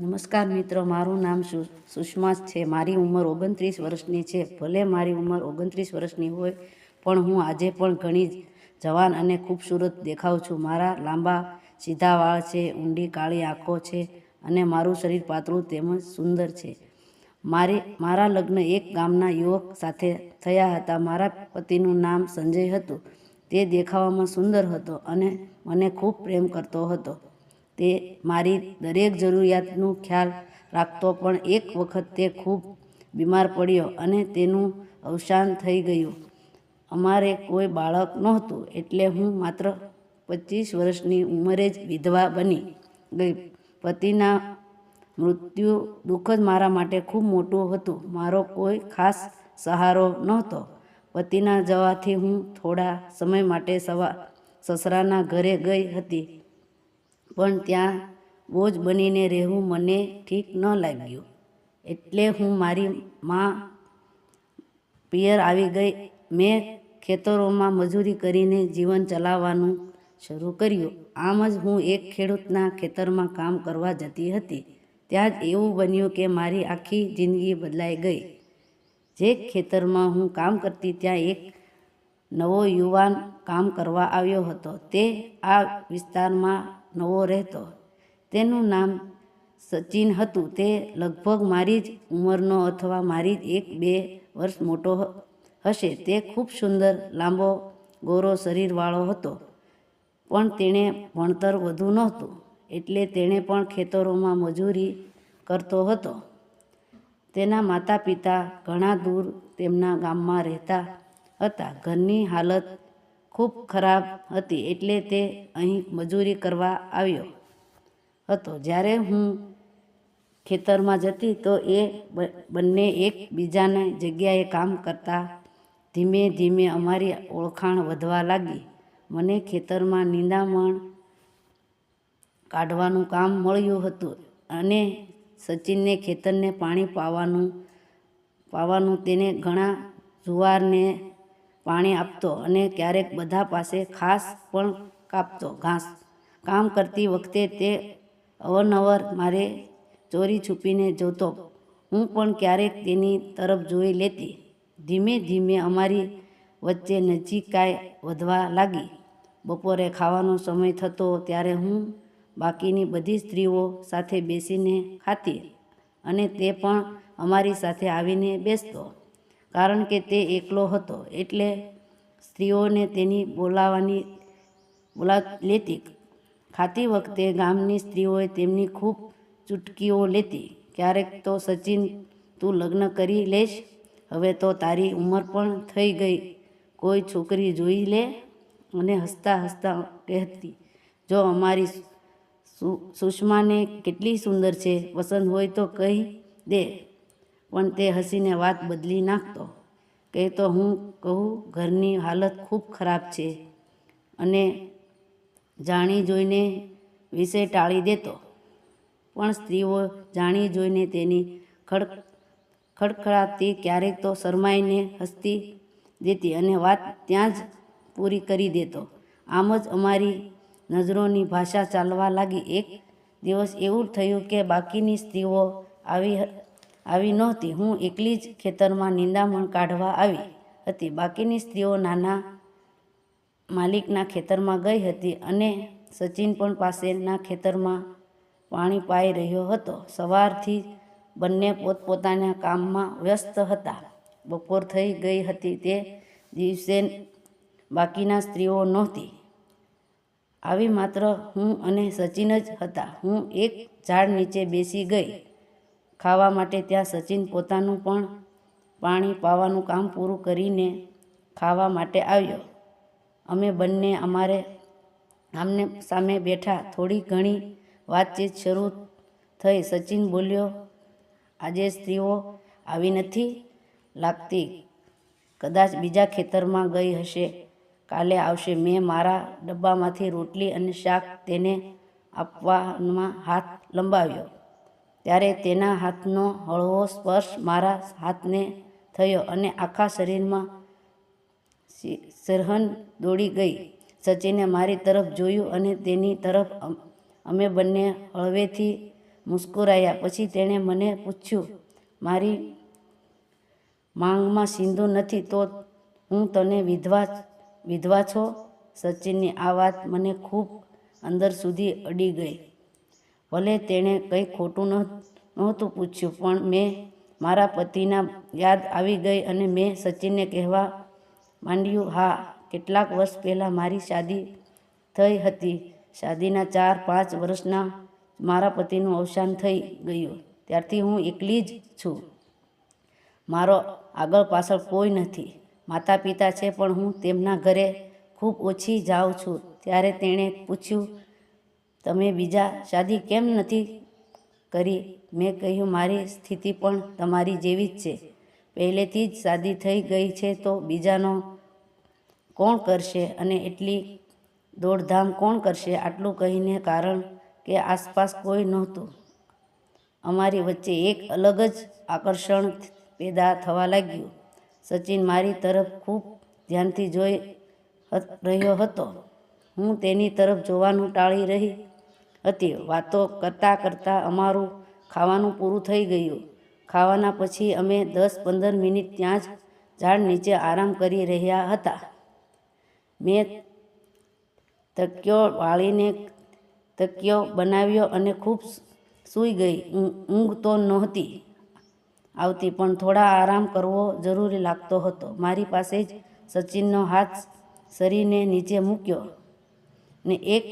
નમસ્કાર મિત્રો, મારું નામ સુષ્મા છે. મારી ઉંમર ઓગણત્રીસ વર્ષની છે. ભલે મારી ઉંમર ઓગણત્રીસ વર્ષની હોય, પણ હું આજે પણ ઘણી જવાન અને ખૂબસૂરત દેખાઉં છું. મારા લાંબા, સીધા વાળ છે, ઊંડી, કાળી આંખો છે અને મારું શરીર પાતળું તેમજ સુંદર છે. મારી, મારા લગ્ન એક ગામના યુવક સાથે થયા હતા. મારા પતિનું નામ સંજય હતું. તે દેખાવામાં સુંદર હતો અને મને ખૂબ પ્રેમ કરતો હતો. તે મારી દરેક જરૂરિયાતનું ખ્યાલ રાખતો પણ એક વખત તે ખૂબ બીમાર પડ્યો અને તેનું અવસાન થઈ ગયું. અમારે કોઈ બાળક નહોતું એટલે હું માત્ર પચીસ વર્ષની ઉંમરે જ વિધવા બની ગઈ. પતિના મૃત્યુ દુઃખ જ મારા માટે ખૂબ મોટું હતું. મારો કોઈ ખાસ સહારો નહોતો. પતિના જવાથી હું થોડા સમય માટે સવા સસરાના ઘરે ગઈ હતી. પણ ત્યાં બોજ બનીને રહેવું મને ઠીક ન લાગ્યું. એટલે હું મારી મા પિયર આવી ગઈ. મેં ખેતરોમાં મજૂરી કરીને જીવન ચલાવવાનું શરૂ કર્યું. આમ જ હું એક ખેડૂતના ખેતરમાં કામ કરવા જતી હતી. ત્યાં જ એવું બન્યું કે મારી આખી જિંદગી બદલાઈ ગઈ. જે ખેતરમાં હું કામ કરતી ત્યાં એક નવો યુવાન કામ કરવા આવ્યો હતો. તે આ વિસ્તારમાં નવો રહેતો. તેનું નામ સચિન હતું. તે લગભગ મારી જ ઉંમરનો અથવા મારી જ એક બે વર્ષ મોટો હશે. તે ખૂબ સુંદર, લાંબો, ગોરો શરીરવાળો હતો. પણ તેણે ભણતર વધુ નહોતું. એટલે તેણે પણ ખેતરોમાં મજૂરી કરતો હતો. તેના માતા પિતા ઘણા દૂર તેમના ગામમાં રહેતા હતા. ઘરની હાલત ખૂબ ખરાબ હતી એટલે તે અહીં મજૂરી કરવા આવ્યો હતો. જ્યારે હું ખેતરમાં જતી તો એ બંને એકબીજાને જગ્યાએ કામ કરતા ધીમે ધીમે અમારી ઓળખાણ વધવા લાગી. મને ખેતરમાં નિંદામણ કાઢવાનું કામ મળ્યું હતું અને સચિનને ખેતરને પાણી પાવાનું પાવાનું તેને ઘણા જુવારને પાણી આપતો અને ક્યારેક બધા પાસે ખાસ પણ કાપતો. ઘાસ કામ કરતી વખતે તે અવનવર મારે ચોરી છુપીને જોતો. હું પણ ક્યારેક તેની તરફ જોઈ લેતી. ધીમે ધીમે અમારી વચ્ચે નજીકાઈ વધવા લાગી. બપોરે ખાવાનો સમય થતો ત્યારે હું બાકીની બધી સ્ત્રીઓ સાથે બેસીને ખાતી અને તે પણ અમારી સાથે આવીને બેસતો. કારણ કે તે એકલો હતો. એટલે સ્ત્રીઓને તેની બોલાવાની, બોલા લેતી ખાતી વખતે ગામની સ્ત્રીઓએ તેમની ખૂબ ચૂટકીઓ લેતી. ક્યારેક તો સચિન, તું લગ્ન કરી લઈશ હવે તો તારી ઉંમર પણ થઈ ગઈ. કોઈ છોકરી જોઈ લે? અને હસતા હસતા કહેતી, જો અમારી સુ- સુષ્માને કેટલી સુંદર છે. પસંદ હોય તો કહી દે. પણ તે હસીને વાત બદલી નાખતો. કહેતો, હું કહું, ઘરની હાલત ખૂબ ખરાબ છે અને જાણી જોઈને વિષય ટાળી દેતો. પણ સ્ત્રીઓ જાણી જોઈને તેની ખડ, ખડખડાતી ક્યારેક તો શરમાઈને હસતી દેતી અને વાત ત્યાં જ પૂરી કરી દેતો. આમ જ અમારી નજરોની ભાષા ચાલવા લાગી. એક દિવસ એવું થયું કે બાકીની સ્ત્રીઓ આવી આવી નહોતી. હું એકલી જ ખેતરમાં નિંદામણ કાઢવા આવી હતી. બાકીની સ્ત્રીઓ નાના માલિકના ખેતરમાં ગઈ હતી અને સચિન પણ પાસેના ખેતરમાં પાણી પાઈ રહ્યો હતો. સવારથી બંને પોતપોતાના કામમાં વ્યસ્ત હતા. બપોર થઈ ગઈ હતી તે દિવસે બાકીના સ્ત્રીઓ નહોતી. આવી માત્ર હું અને સચિન જ હતા. હું એક ઝાડ નીચે બેસી ગઈ. ખાવા માટે ત્યાં સચિન પોતાનું પણ પાણી પાવાનું કામ પૂરું કરીને ખાવા માટે આવ્યો. અમે બંને અમારે આમને સામે બેઠા થોડી ઘણી વાતચીત શરૂ થઈ. સચિન બોલ્યો, આજે સ્ત્રીઓ આવી નથી લાગતી. કદાચ બીજા ખેતરમાં ગઈ હશે. કાલે આવશે. મેં મારા ડબ્બામાંથી રોટલી અને શાક તેને આપવામાં હાથ લંબાવ્યો. ત્યારે તેના હાથનો હળવો સ્પર્શ મારા હાથને થયો અને આખા શરીરમાં સરહન દોડી ગઈ. સચિને મારી તરફ જોયું અને તેની તરફ અમ- બંને હળવેથી મુસ્કુરાયા. પછી તેણે મને પૂછ્યું, મારી માંગમાં સિંધુ નથી તો હું તને વિધવા વિધવા છો? સચિનની આ વાત મને ખૂબ અંદર સુધી અડી ગઈ. ભલે તેણે કંઈ ખોટું નહ નહોતું પૂછ્યું, પણ મેં મારા પતિના યાદ આવી ગઈ અને મેં સચિનને કહેવા માંડ્યું, હા, કેટલાક વર્ષ પહેલાં મારી શાદી થઈ હતી. શાદીના ચાર, પાંચ વર્ષના મારા પતિનું અવસાન થઈ ગયું. ત્યારથી હું એકલી જ છું. મારો આગળ પાછળ કોઈ નથી. માતા પિતા છે, પણ હું તેમના ઘરે ખૂબ ઓછી જાઉં છું. ત્યારે તેણે પૂછ્યું તમે બીજા શાદી કેમ નથી કરી? મેં કહ્યું, મારી સ્થિતિ પણ તમારી જેવી જ છે. પહેલેથી જ શાદી થઈ ગઈ છે તો બીજાનો કોણ કરશે અને એટલી દોડધામ કોણ કરશે? આટલું કહીને કારણ કે આસપાસ કોઈ નહોતું. અમારી વચ્ચે એક અલગ જ આકર્ષણ પેદા થવા લાગ્યું. સચિન મારી તરફ ખૂબ ધ્યાનથી જોઈ રહ્યો હતો. હું તેની તરફ જોવાનું ટાળી રહી હતી. વાતો કરતાં કરતાં અમારું ખાવાનું પૂરું થઈ ગયું. ખાવાના પછી અમે દસ પંદર મિનિટ ત્યાં જ ઝાડ નીચે આરામ કરી રહ્યા હતા. મેં તકિયો વાળીને તકિયો બનાવ્યો અને ખૂબ સૂઈ ગઈ. ઊંઘ તો નહોતી. આવતી પણ થોડા આરામ કરવો જરૂરી લાગતો હતો. મારી પાસે જ સચિનનો હાથ શરીરને નીચે મૂક્યો ને એક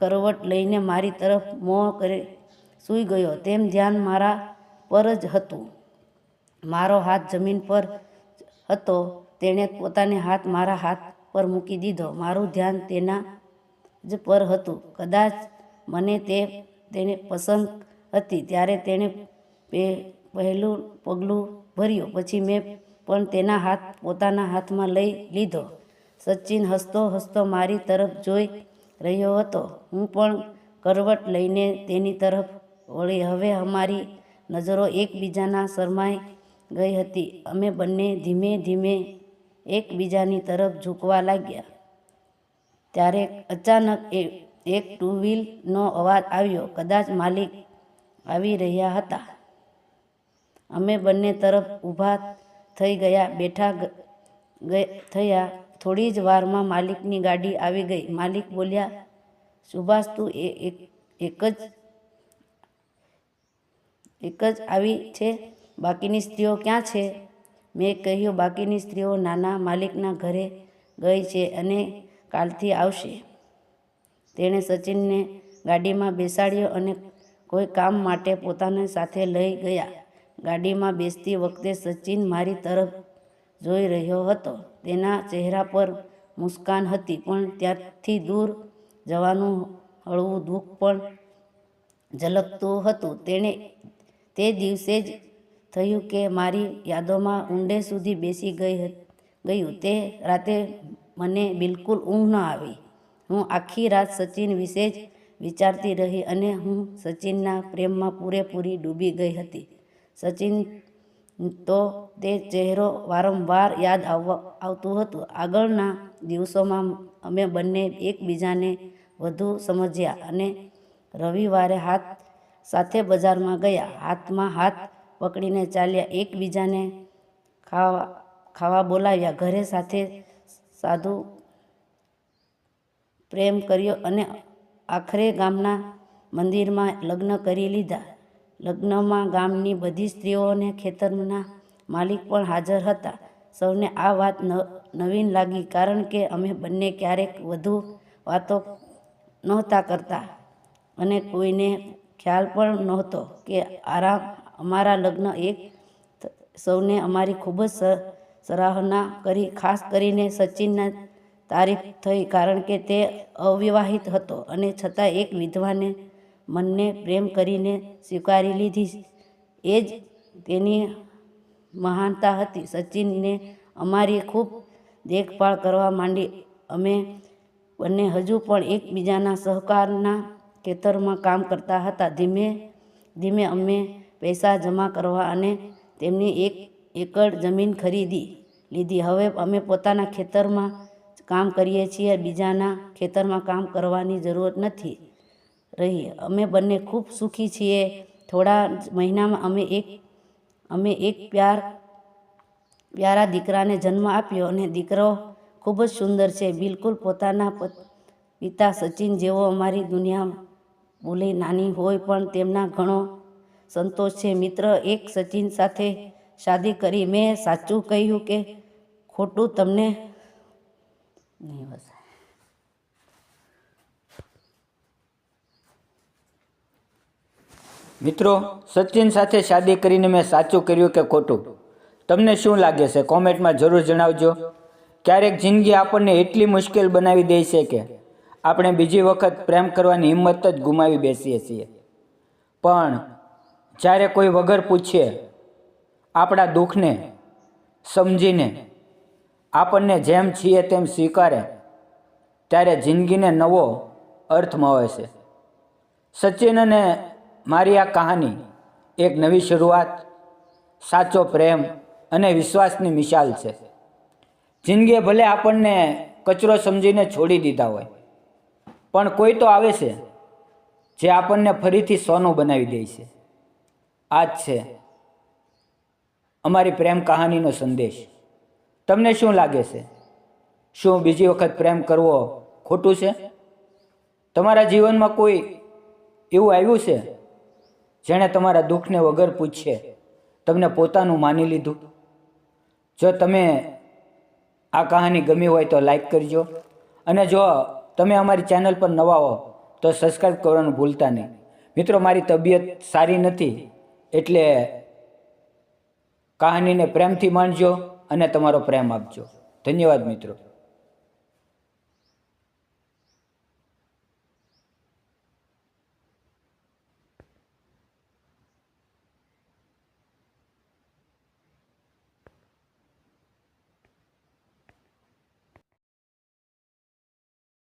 કરવટ લઈને મારી તરફ મોં કરી, સૂઈ ગયો. તેમ ધ્યાન મારા પર જ હતું. મારો હાથ જમીન પર હતો. તેણે પોતાને હાથ મારા હાથ પર મૂકી દીધો. મારું ધ્યાન તેના જ પર હતું. કદાચ મને તે તેને પસંદ હતી. ત્યારે તેણે પહેલું પગલું ભર્યું. પછી મેં પણ તેના હાથ પોતાના હાથમાં લઈ લીધો. સચિન હસતો હસતો મારી તરફ જોઈ રહ્યો હતો. હું પણ કરવટ લઈને તેની તરફ વળી હવે અમારી નજરો એકબીજાના શરમાઈ ગઈ હતી. અમે બંને ધીમે ધીમે એકબીજાની તરફ ઝૂકવા લાગ્યા. ત્યારે અચાનક એ, એક ટુ વ્હીલનો અવાજ આવ્યો. કદાચ માલિક આવી રહ્યા હતા. અમે બંને તરફ ઊભા થઈ ગયા બેઠા થયા. થોડી જ વારમાં માલિકની ગાડી આવી ગઈ. માલિક બોલ્યા, સુભાષ, તું એક જ એક જ આવી છે? બાકીની સ્ત્રીઓ ક્યાં છે? મેં કહ્યું, બાકીની સ્ત્રીઓ નાના માલિકના ઘરે ગઈ છે અને કાલથી આવશે. તેણે સચિનને ગાડીમાં બેસાડ્યો અને કોઈ કામ માટે પોતાને સાથે લઈ ગયા. ગાડીમાં બેસતી વખતે સચિન મારી તરફ જોઈ રહ્યો હતો. તેના ચહેરા પર મુસ્કાન હતી, પણ ત્યાંથી દૂર જવાનું હળવું દુઃખ પણ ઝલકતું હતું. તેણે તે દિવસે જ થયું કે મારી યાદોમાં ઊંડે સુધી બેસી ગઈ ગયું. તે રાતે મને બિલકુલ ઊંઘ ન આવી. હું આખી રાત સચિન વિશે જ વિચારતી રહી અને હું સચિનના પ્રેમમાં પૂરેપૂરી ડૂબી ગઈ હતી. સચિન તો તે ચહેરો વારંવાર યાદ આવવા આવતું હતું. આગળના દિવસોમાં અમે બંને એકબીજાને વધુ સમજ્યા અને રવિવારે હાથ સાથે બજારમાં ગયા. હાથમાં હાથ પકડીને ચાલ્યા એકબીજાને ખાવા ખાવા બોલાવ્યા. ઘરે સાથે સાધુ પ્રેમ કર્યો અને આખરે ગામના મંદિરમાં લગ્ન કરી લીધા. લગ્નમાં ગામની બધી સ્ત્રીઓ અને ખેતરના માલિક પણ હાજર હતા. સૌને આ વાત નવીન લાગી કારણ કે અમે બંને ક્યારેક વધુ વાતો નહોતા કરતા અને કોઈને ખ્યાલ પણ નહોતો કે આરામ, અમારા લગ્ન એક સૌને અમારી ખૂબ જ સરાહના કરી, ખાસ કરીને સચિનના તારીફ થઈ કારણ કે તે અવિવાહિત હતો અને છતાં એક વિધવાને મનને પ્રેમ કરીને સ્વીકારી લીધી. એ જ તેની મહાનતા હતી. સચિનને અમારી ખૂબ દેખભાળ કરવા માંડી. અમે બંને હજુ પણ એકબીજાના સહકારના ખેતરમાં કામ કરતા હતા. ધીમે ધીમે અમે પૈસા જમા કરવા અને તેમની એક એકડ જમીન ખરીદી લીધી. હવે અમે પોતાના ખેતરમાં કામ કરીએ છીએ. બીજાના ખેતરમાં કામ કરવાની જરૂર નથી. રહી. અમે બંને ખૂબ સુખી છીએ. થોડા મહિનામાં અમે એક અમે એક પ્યાર, પ્યારા દીકરાને જન્મ આપ્યો અને દીકરો ખૂબ જ સુંદર છે. બિલકુલ પોતાના પિતા સચિન જેવો અમારી દુનિયા ભૂલે નાની હોય પણ તેમના ઘણો સંતોષ છે. મિત્ર એક સચિન સાથે શાદી કરી. મેં સાચું કહ્યું કે ખોટું તમને નહીં વસાય. મિત્રો, સચિન સાથે શાદી કરીને મેં સાચું કર્યું કે ખોટું? તમને શું લાગે છે? કોમેન્ટમાં જરૂર જણાવજો. ક્યારેક જિંદગી આપણને એટલી મુશ્કેલ બનાવી દે છે કે આપણે બીજી વખત પ્રેમ કરવાની હિંમત જ ગુમાવી બેસીએ છીએ. પણ જ્યારે કોઈ વગર પૂછીએ આપણા દુઃખને સમજીને આપણને જેમ છીએ તેમ સ્વીકારે, ત્યારે જિંદગીને નવો અર્થ મળે છે. સચિન અને મારી આ કહાની એક નવી શરૂઆત, સાચો પ્રેમ અને વિશ્વાસની મિસાલ છે. જિંદગીએ ભલે આપણને કચરો સમજીને છોડી દીધા હોય, પણ કોઈ તો આવે છે જે આપણને ફરીથી સોનું બનાવી દે છે. આ જ છે અમારી પ્રેમ કહાનીનો સંદેશ. તમને શું લાગે છે? શું બીજી વખત પ્રેમ કરવો ખોટું છે? તમારા જીવનમાં કોઈ એવું આવ્યું છે જેણે તમારા દુઃખને વગર પૂછે તમને પોતાનું માની લીધું. જો તમે આ કહાની ગમી હોય તો લાઈક કરજો. અને જો તમે અમારી ચેનલ પર નવા હો, તો સબસ્ક્રાઈબ કરવાનું ભૂલતા નહીં. મિત્રો, મારી તબિયત સારી નથી, એટલે કહાનીને પ્રેમથી માણજો અને તમારો પ્રેમ આપજો. ધન્યવાદ મિત્રો.